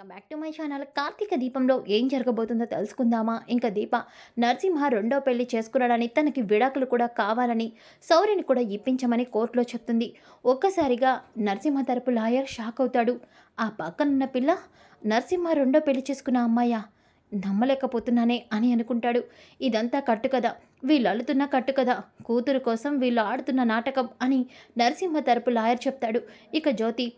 Welcome back to my channel. Karthika దీపంలో ఏం జరగబోతుందో తెలుసుకుందామా? ఇంకా దీప నరసింహ రెండో పెళ్ళి చేసుకున్నాడని తనకి విడాకులు కూడా కావాలని సౌర్యని కూడా ఇప్పించమని కోర్టులో చెప్తుంది. ఒక్కసారిగా నరసింహ తరపు లాయర్ షాక్ అవుతాడు. ఆ పక్కనున్న పిల్ల నరసింహ రెండో పెళ్ళి చేసుకున్న అమ్మాయ్యా నమ్మలేకపోతున్నానే అని అనుకుంటాడు. ఇదంతా కట్టు కదా వీళ్ళు అల్లుతున్న కట్టు కదా కూతురు కోసం వీళ్ళు ఆడుతున్న నాటకం అని నరసింహ తరపు లాయర్ చెప్తాడు. ఇక జ్యోతి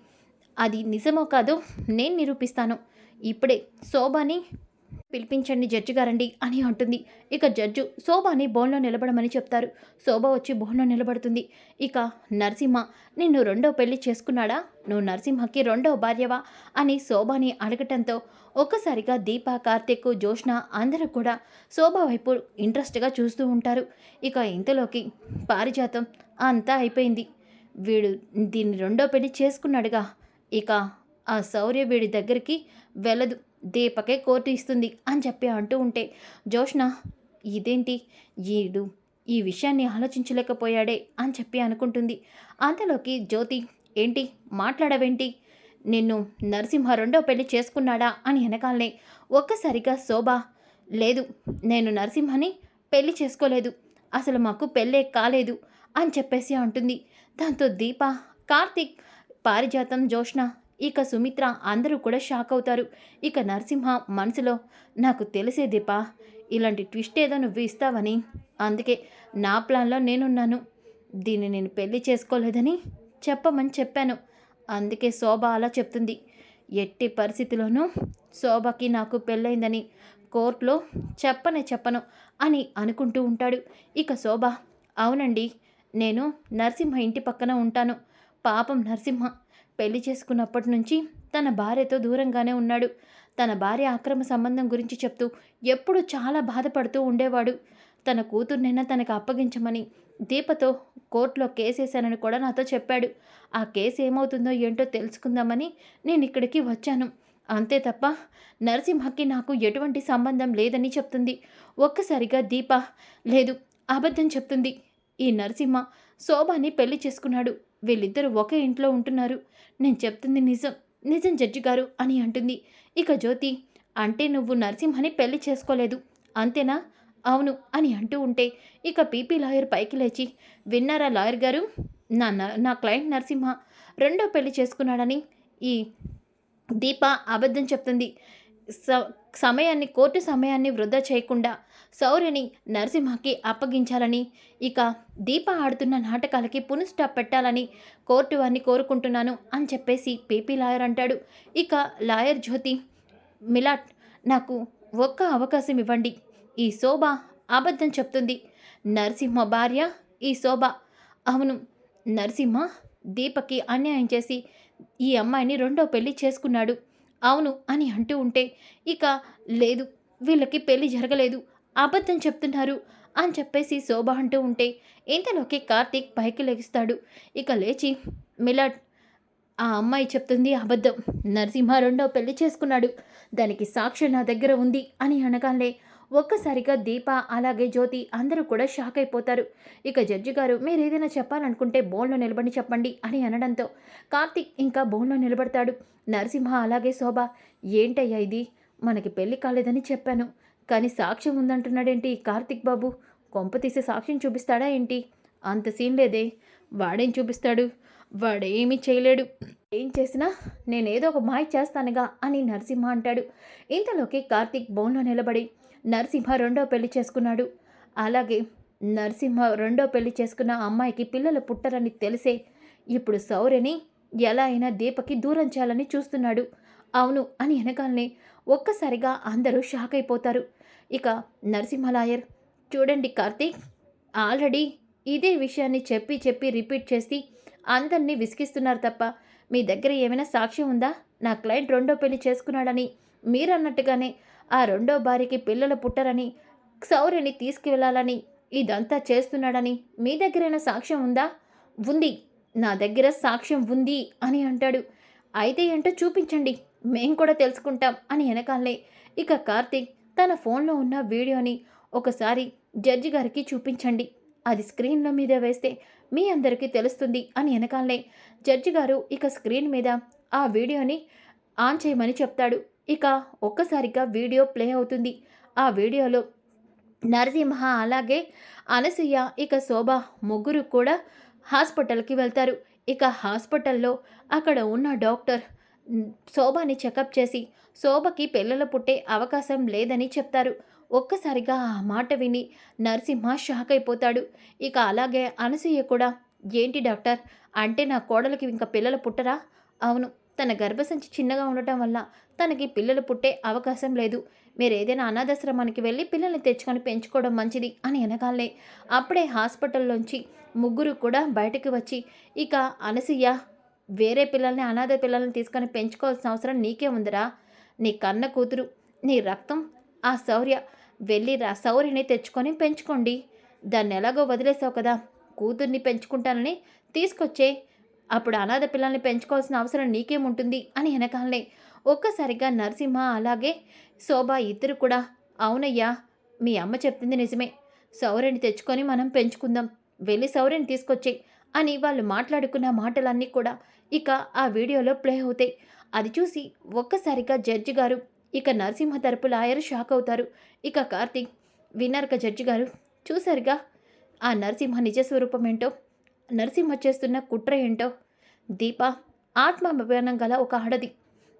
అది నిజమో కాదో నేను నిరూపిస్తాను. ఇప్పుడే శోభాని పిలిపించండి జడ్జి గారండి అని అంటుంది. ఇక జడ్జు శోభాని బోన్లో నిలబడమని చెప్తారు. శోభ వచ్చి బోన్లో నిలబడుతుంది. ఇక నరసింహ నిన్ను రెండో పెళ్ళి చేసుకున్నాడా? నువ్వు నరసింహకి రెండో భార్యవా? అని శోభాని అడగటంతో ఒక్కసారిగా దీప కార్తిక్ జోష్ణ అందరూ కూడా శోభ వైపు ఇంట్రెస్ట్గా చూస్తూ ఉంటారు. ఇక ఇంతలోకి పారిజాతం అంతా అయిపోయింది. వీడు దీన్ని రెండో పెళ్ళి చేసుకున్నాడుగా. ఇక ఆ శౌర్య వీడి దగ్గరికి వెళ్ళదు. దీపకే కోర్టు ఇస్తుంది అని చెప్పి అంటూ ఉంటే జోష్ణ ఇదేంటి? ఈడు ఈ విషయాన్ని ఆలోచించలేకపోయాడే అని చెప్పి అనుకుంటుంది. అంతలోకి జ్యోతి ఏంటి? మాట్లాడవేంటి? నిన్ను నరసింహ రెండో పెళ్ళి చేసుకున్నాడా? అని వెనకాలనే ఒక్కసారిగా శోభ లేదు నేను నరసింహని పెళ్ళి చేసుకోలేదు. అసలు మాకు పెళ్ళే కాలేదు అని చెప్పేసి అంటుంది. దాంతో దీప కార్తీక్ పారిజాతం జోష్ణ ఇక సుమిత్ర అందరూ కూడా షాక్ అవుతారు. ఇక నరసింహ మనసులో నాకు తెలిసే దీపా ఇలాంటి ట్విస్ట్ ఏదో నువ్వు ఇస్తావని. అందుకే నా ప్లాన్లో నేనున్నాను. దీన్ని నేను పెళ్ళి చేసుకోలేదని చెప్పమని చెప్పాను. అందుకే శోభ అలా చెప్తుంది. ఎట్టి పరిస్థితిలోనూ శోభకి నాకు పెళ్ళైందని కోర్టులో చెప్పనే చెప్పను అని అనుకుంటూ ఉంటాడు. ఇక శోభ అవునండి నేను నరసింహ ఇంటి పక్కన ఉంటాను. పాపం నరసింహ. పెళ్ళి చేసుకున్నప్పటి నుంచి తన భార్యతో దూరంగానే ఉన్నాడు. తన భార్య అక్రమ సంబంధం గురించి చెప్తూ ఎప్పుడూ చాలా బాధపడుతూ ఉండేవాడు. తన కూతుర్నైనా తనకు అప్పగించమని దీపతో కోర్టులో కేసేశానని కూడా నాతో చెప్పాడు. ఆ కేసు ఏమవుతుందో ఏంటో తెలుసుకుందామని నేను ఇక్కడికి వచ్చాను. అంతే తప్ప నరసింహకి నాకు ఎటువంటి సంబంధం లేదని చెప్తుంది. ఒక్కసారిగా దీప లేదు అబద్ధం చెప్తుంది. ఈ నరసింహ శోభాని పెళ్ళి చేసుకున్నాడు. వీళ్ళిద్దరూ ఒకే ఇంట్లో ఉంటున్నారు. నేను చెప్తుంది నిజం నిజం జడ్జి గారు అని అంటుంది. ఇక జ్యోతి అంటే నువ్వు నరసింహని పెళ్ళి చేసుకోలేదు. అంతేనా? అవును అని అంటూ ఉంటే ఇక పీపీ లాయర్ పైకి లేచి విన్నారా లాయర్ గారు? నా నా క్లయింట్ నరసింహ రెండో పెళ్ళి చేసుకున్నాడని ఈ దీప అబద్ధం చెప్తుంది. స సమయాన్ని కోర్టు సమయాన్ని వృధా చేయకుండా శౌర్యని నరసింహకి అప్పగించాలని. ఇక దీప ఆడుతున్న నాటకాలకి పునఃస్టాప్ పెట్టాలని కోర్టు వారిని కోరుకుంటున్నాను అని చెప్పేసి పీపీ లాయర్ అంటాడు. ఇక లాయర్ జ్యోతి మిలాట్ నాకు ఒక్క అవకాశం ఇవ్వండి. ఈ శోభ అబద్ధం చెప్తుంది. నరసింహ భార్య ఈ శోభ. అవును నరసింహ దీపకి అన్యాయం చేసి ఈ అమ్మాయిని రెండో పెళ్ళి చేసుకున్నాడు. అవును అని అంటూ ఉంటే ఇక లేదు వీళ్ళకి పెళ్ళి జరగలేదు. అబద్ధం చెప్తున్నారు అని చెప్పేసి శోభ అంటూ ఉంటే ఇంతలోకి కార్తీక్ పైకి లెగిస్తాడు ఇక లేచి మిలాడ్ ఆ అమ్మాయి చెప్తుంది అబద్ధం. నరసింహ రెండో పెళ్ళి చేసుకున్నాడు. దానికి సాక్ష్యం నా దగ్గర ఉంది అని అనగానే ఒక్కసారిగా దీప అలాగే జ్యోతి అందరూ కూడా షాక్ అయిపోతారు. ఇక జడ్జి గారు మీరు ఏదైనా చెప్పాలనుకుంటే బోన్లో నిలబడి చెప్పండి అని అనడంతో కార్తిక్ ఇంకా బోన్లో నిలబడతాడు. నరసింహ అలాగే శోభ ఏంటయ్యా ఇది? మనకి పెళ్ళి కాలేదని చెప్పాను. కానీ సాక్ష్యం ఉందంటున్నాడేంటి కార్తిక్ బాబు? కొంప తీసి సాక్ష్యం చూపిస్తాడా ఏంటి? అంత సీన్ లేదే. వాడేం చూపిస్తాడు? వాడేమీ చేయలేడు. ఏం చేసినా నేనేదో ఒక మాయ చేస్తానుగా అని నరసింహ అంటాడు. ఇంతలోకి కార్తిక్ బౌన్లో నిలబడి నరసింహ రెండో పెళ్ళి చేసుకున్నాడు. అలాగే నరసింహ రెండో పెళ్ళి చేసుకున్న అమ్మాయికి పిల్లలు పుట్టరని తెలిసే ఇప్పుడు సౌర్యని ఎలా అయినా దీపకి దూరం చేయాలని చూస్తున్నాడు. అవును అని వెనకాలనే ఒక్కసారిగా అందరూ షాక్ అయిపోతారు. ఇక నరసింహలాయర్ చూడండి కార్తీక్ ఆల్రెడీ ఇదే విషయాన్ని చెప్పి చెప్పి రిపీట్ చేసి అందరినీ విసిగిస్తున్నారు తప్ప మీ దగ్గర ఏమైనా సాక్ష్యం ఉందా? నా క్లయింట్ రెండో పెళ్ళి చేసుకున్నాడని మీరన్నట్టుగానే ఆ రెండో భార్యకి పిల్లలు పుట్టరని సౌర్యని తీసుకువెళ్ళాలని ఇదంతా చేస్తున్నాడని మీ దగ్గరైనా సాక్ష్యం ఉందా? ఉంది. నా దగ్గర సాక్ష్యం ఉంది అని అంటాడు. అయితే ఏంటో చూపించండి. మేం కూడా తెలుసుకుంటాం అని వెనకాలే ఇక కార్తీక్ తన ఫోన్లో ఉన్న వీడియోని ఒకసారి జడ్జి గారికి చూపించండి. అది స్క్రీన్ల మీద వేస్తే మీ అందరికీ తెలుస్తుంది అని వెనకాలనే జడ్జి గారు ఇక స్క్రీన్ మీద ఆ వీడియోని ఆన్ చేయమని చెప్తాడు. ఇక ఒక్కసారిగా వీడియో ప్లే అవుతుంది. ఆ వీడియోలో నరసింహ అలాగే అనసూయ ఇక శోభ ముగ్గురు కూడా హాస్పిటల్కి వెళ్తారు. ఇక హాస్పిటల్లో అక్కడ ఉన్న డాక్టర్ శోభని చెకప్ చేసి శోభకి పిల్లలు పుట్టే అవకాశం లేదని చెప్తారు. ఒక్కసారిగా ఆ మాట విని నరసింహ షాక్ అయిపోతాడు. ఇక అలాగే అనసూయ కూడా ఏంటి డాక్టర్? అంటే నా కోడలికి ఇంకా పిల్లలు పుట్టరా? అవును. తన గర్భసంచి చిన్నగా ఉండటం వల్ల తనకి పిల్లలు పుట్టే అవకాశం లేదు. మీరు ఏదైనా అనాథాశ్రమానికి వెళ్ళి పిల్లల్ని తెచ్చుకొని పెంచుకోవడం మంచిది అని అనగాలే. అప్పుడే హాస్పిటల్లోంచి ముగ్గురు కూడా బయటకు వచ్చి ఇక అనసూయ వేరే పిల్లల్ని అనాథ పిల్లల్ని తీసుకొని పెంచుకోవాల్సిన అవసరం నీకే ఉందిరా. నీ కన్న కూతురు నీ రక్తం ఆ శౌర్య వెళ్ళి రా శౌర్యని తెచ్చుకొని పెంచుకోండి. దాన్ని ఎలాగో వదిలేసావు కదా కూతుర్ని పెంచుకుంటానని తీసుకొచ్చే. అప్పుడు అనాథ పిల్లల్ని పెంచుకోవాల్సిన అవసరం నీకేముంటుంది అని వెనకాలనే ఒక్కసారిగా నరసింహ అలాగే శోభ ఇద్దరు కూడా అవునయ్యా మీ అమ్మ చెప్తుంది నిజమే. సౌర్యని తెచ్చుకొని మనం పెంచుకుందాం. వెళ్ళి సౌర్యని తీసుకొచ్చే అని వాళ్ళు మాట్లాడుకున్న మాటలన్నీ కూడా ఇక ఆ వీడియోలో ప్లే అవుతాయి. అది చూసి ఒక్కసారిగా జడ్జి గారు ఇక నరసింహ తరపు లాయర్ షాక్ అవుతారు. ఇక కార్తీక్ విన్నారుక జడ్జి గారు చూశారుగా ఆ నరసింహ నిజ స్వరూపం ఏంటో? నరసింహ చేస్తున్న కుట్ర ఏంటో? దీప ఆత్మాభిమానం గల ఒక ఆడది.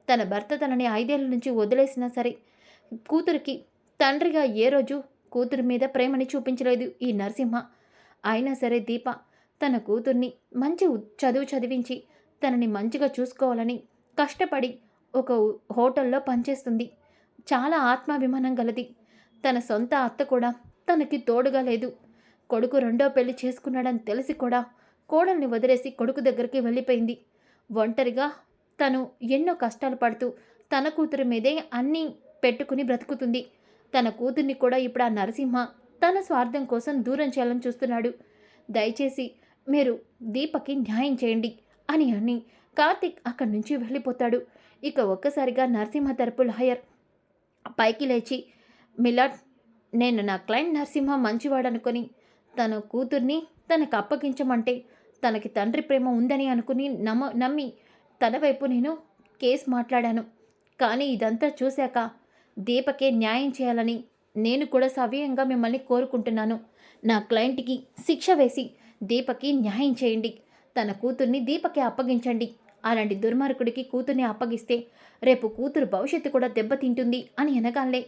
తన భర్త తనని ఐదేళ్ళ నుంచి వదిలేసినా సరే కూతురికి తండ్రిగా ఏ రోజు కూతురు మీద ప్రేమని చూపించలేదు ఈ నరసింహ. అయినా సరే దీప తన కూతుర్ని మంచి చదువు చదివించి తనని మంచిగా చూసుకోవాలని కష్టపడి ఒక హోటల్లో పనిచేస్తుంది. చాలా ఆత్మాభిమానం గలది. తన సొంత అత్త కూడా తనకి తోడుగా లేదు. కొడుకు రెండో పెళ్ళి చేసుకున్నాడని తెలిసి కూడా కోడల్ని వదిలేసి కొడుకు దగ్గరికి వెళ్ళిపోయింది. ఒంటరిగా తను ఎన్నో కష్టాలు పడుతూ తన కూతురు మీదే అన్నీ పెట్టుకుని బ్రతుకుతుంది. తన కూతుర్ని కూడా ఇప్పుడు ఆ నరసింహ తన స్వార్థం కోసం దూరం చేయాలని చూస్తున్నాడు. దయచేసి మీరు దీపకి న్యాయం చేయండి అని అని కార్తిక్ అక్కడి నుంచి వెళ్ళిపోతాడు. ఇక ఒక్కసారిగా నరసింహ తరపు లాయర్ పైకి లేచి మిలాడ్ నేను నా క్లయింట్ నరసింహ మంచివాడనుకొని తన కూతుర్ని తనకు అప్పగించమంటే తనకి తండ్రి ప్రేమ ఉందని అనుకుని నమ్మ నమ్మి తన వైపు నేను కేసు మాట్లాడాను. కానీ ఇదంతా చూశాక దీపకే న్యాయం చేయాలని నేను కూడా సవ్యంగా మిమ్మల్ని కోరుకుంటున్నాను. నా క్లయింట్కి శిక్ష వేసి దీపకి న్యాయం చేయండి. తన కూతుర్ని దీపకి అప్పగించండి. అలాంటి దుర్మార్గుడికి కూతుర్ని అప్పగిస్తే రేపు కూతురు భవిష్యత్తు కూడా దెబ్బతింటుంది అని అనగానే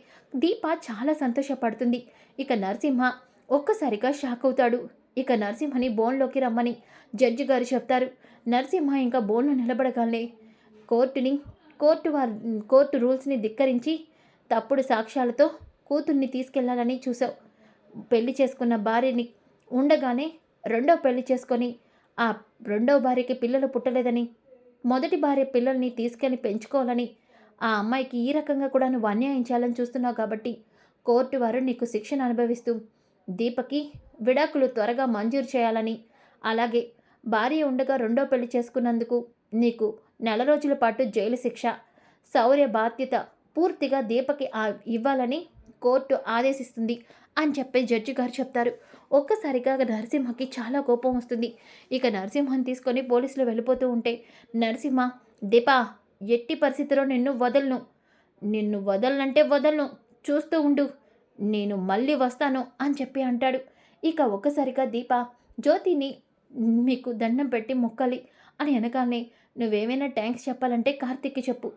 దీప చాలా సంతోషపడుతుంది. ఇక నరసింహ ఒక్కసారిగా షాక్ అవుతాడు. ఇక నరసింహని బోన్లోకి రమ్మని జడ్జి గారు చెప్తారు. నరసింహ ఇంకా బోన్లో నిలబడగానే కోర్టుని కోర్టు వారి కోర్టు రూల్స్ని ధిక్కరించి తప్పుడు సాక్ష్యాలతో కూతుర్ని తీసుకెళ్ళాలని చూసావు. పెళ్ళి చేసుకున్న భార్యని ఉండగానే రెండో పెళ్ళి చేసుకొని ఆ రెండో భార్యకి పిల్లలు పుట్టలేదని మొదటి భార్య పిల్లల్ని తీసుకెళ్ళి పెంచుకోవాలని ఆ అమ్మాయికి ఈ రకంగా కూడా నువ్వు అన్యాయం చేయాలని చూస్తున్నావు కాబట్టి కోర్టు వారు నీకు శిక్షణ అనుభవిస్తూ దీపకి విడాకులు త్వరగా మంజూరు చేయాలని అలాగే భార్య ఉండగా రెండో పెళ్ళి చేసుకున్నందుకు నీకు నెల రోజుల పాటు జైలు శిక్ష శౌర్య బాధ్యత పూర్తిగా దీపకి ఇవ్వాలని కోర్టు ఆదేశిస్తుంది. అని చెప్పి జడ్జి గారు చెప్తారు. ఒక్కసారిగా నరసింహకి చాలా కోపం వస్తుంది. ఇక నరసింహని తీసుకొని పోలీసులు వెళ్ళిపోతూ ఉంటే నరసింహ దీపా ఎట్టి పరిస్థితిలో నిన్ను వదలను. నిన్ను వదలనంటే వదలను. చూస్తూ ఉండు. నేను మళ్ళీ వస్తాను అని చెప్పి అంటాడు. ఇక ఒక్కసారిగా దీప జ్యోతిని మీకు దండం పెట్టి మొక్కాలి. అని అనగానే నువ్వేమైనా ట్యాంక్స్ చెప్పాలంటే కార్తిక్కి చెప్పు.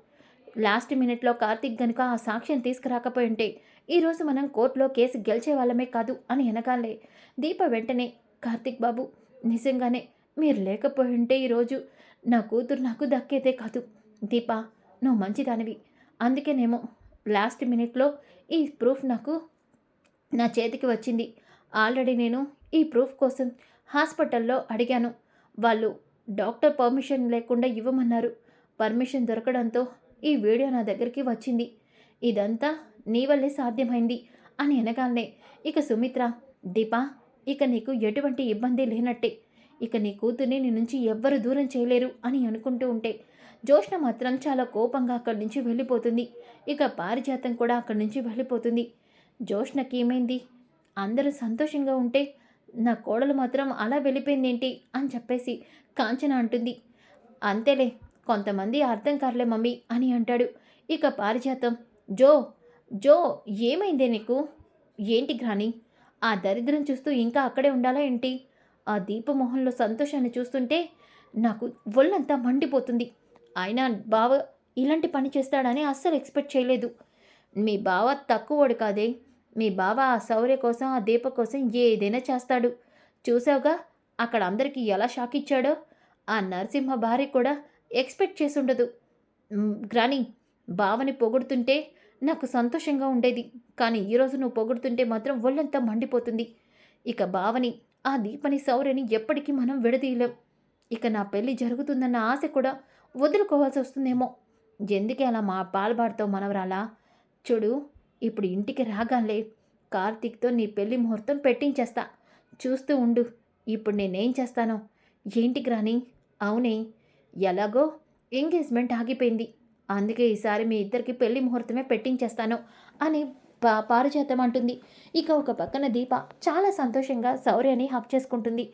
లాస్ట్ మినిట్లో కార్తిక్ గనుక ఆ సాక్ష్యం తీసుకురాకపోయి ఉంటే ఈరోజు మనం కోర్టులో కేసు గెలిచే వాళ్ళమే కాదు అని వెనకాలే దీప వెంటనే కార్తిక్ బాబు నిజంగానే మీరు లేకపోయి ఉంటే ఈరోజు నా కూతురు నాకు దక్కేదే కాదు. దీప నువ్వు మంచిదానివి. అందుకేనేమో లాస్ట్ మినిట్లో ఈ ప్రూఫ్ నాకు నా చేతికి వచ్చింది. ఆల్రెడీ నేను ఈ ప్రూఫ్ కోసం హాస్పిటల్లో అడిగాను. వాళ్ళు డాక్టర్ పర్మిషన్ లేకుండా ఇవ్వమన్నారు. పర్మిషన్ దొరకడంతో ఈ వీడియో నా దగ్గరికి వచ్చింది. ఇదంతా నీ వల్లే సాధ్యమైంది అని అనగానే ఇక సుమిత్ర దీపా ఇక నీకు ఎటువంటి ఇబ్బంది లేనట్టే. ఇక నీ కూతుర్ని నీ నుంచి ఎవ్వరు దూరం చేయలేరు అని అనుకుంటూ ఉంటే జోష్ణ మాత్రం చాలా కోపంగా అక్కడి నుంచి వెళ్ళిపోతుంది. ఇక పారిజాతం కూడా అక్కడి నుంచి వెళ్ళిపోతుంది. జోష్ణకి ఏమైంది? అందరూ సంతోషంగా ఉంటే నా కోడలు మాత్రం అలా వెళ్ళిపోయిందేంటి అని చెప్పేసి కాంచన అంటుంది. అంతేలే కొంతమంది అర్థం కారలే మమ్మీ అని అంటాడు. ఇక పారిజాతం జో జో ఏమైందే నీకు? ఏంటి గ్రాని ఆ దరిద్రం చూస్తూ ఇంకా అక్కడే ఉండాలా ఏంటి? ఆ దీపమోహన్లో సంతోషాన్ని చూస్తుంటే నాకు ఒళ్ళంతా మండిపోతుంది. అయినా బావ ఇలాంటి పని చేస్తాడని అస్సలు ఎక్స్పెక్ట్ చేయలేదు. మీ బావ తక్కువడు కాదే. మీ బావ ఆ శౌర్య కోసం ఆ దీప కోసం ఏదైనా చేస్తాడు. చూసావుగా? అక్కడ అందరికీ ఎలా షాక్ ఇచ్చాడో? ఆ నరసింహ భార్య కూడా ఎక్స్పెక్ట్ చేసుండదు ఉండదు. గ్రాని బావని పొగుడుతుంటే నాకు సంతోషంగా ఉండేది. కానీ ఈరోజు నువ్వు పొగుడుతుంటే మాత్రం ఒళ్ళంతా మండిపోతుంది. ఇక భావని ఆ దీపని సౌర్యని ఎప్పటికీ మనం విడదీయలేం. ఇక నా పెళ్ళి జరుగుతుందన్న ఆశ కూడా వదులుకోవాల్సి వస్తుందేమో. ఎందుకే అలా మా పాల్బాడుతో మనవరాలా? చూడు ఇప్పుడు ఇంటికి రాగాలే కార్తీక్తో నీ పెళ్ళి ముహూర్తం పెట్టించేస్తా. చూస్తూ ఉండు ఇప్పుడు నేనేం చేస్తానో. ఏంటి గ్రాని అవునే ఎలాగో ఎంగేజ్మెంట్ ఆగిపోయింది. అందుకే ఈసారి మీ ఇద్దరికి పెళ్ళి ముహూర్తమే పెట్టించేస్తాను అని పా పారిజాతం అంటుంది. ఇక ఒక పక్కన దీప చాలా సంతోషంగా శౌర్యని హక్ చేసుకుంటుంది.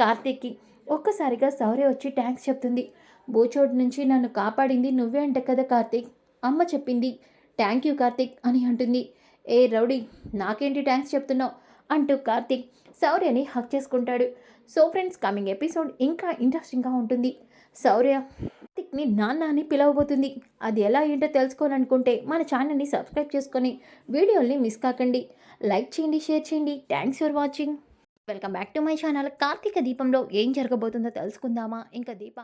కార్తీక్కి ఒక్కసారిగా శౌర్య వచ్చి థ్యాంక్స్ చెప్తుంది. బూచోడు నుంచి నన్ను కాపాడింది నువ్వే అంట కదా కార్తీక్. అమ్మ చెప్పింది థ్యాంక్ యూ కార్తీక్ అని అంటుంది. ఏ రౌడీ నాకేంటి థ్యాంక్స్ చెప్తున్నావు? అంటూ కార్తీక్ శౌర్యని హక్ చేసుకుంటాడు. సో ఫ్రెండ్స్ కమింగ్ ఎపిసోడ్ ఇంకా ఇంట్రెస్టింగ్గా ఉంటుంది. శౌర్య మీ నాన్న అని పిలవబోతుంది. అది ఎలా ఏంటో తెలుసుకోవాలనుకుంటే మన ఛానల్ని సబ్స్క్రైబ్ చేసుకొని వీడియోల్ని మిస్ కాకండి. లైక్ చేయండి షేర్ చేయండి. Thanks for watching welcome back to my channel Karthika దీపంలో ఏం జరగబోతుందో తెలుసుకుందామా? ఇంకా దీప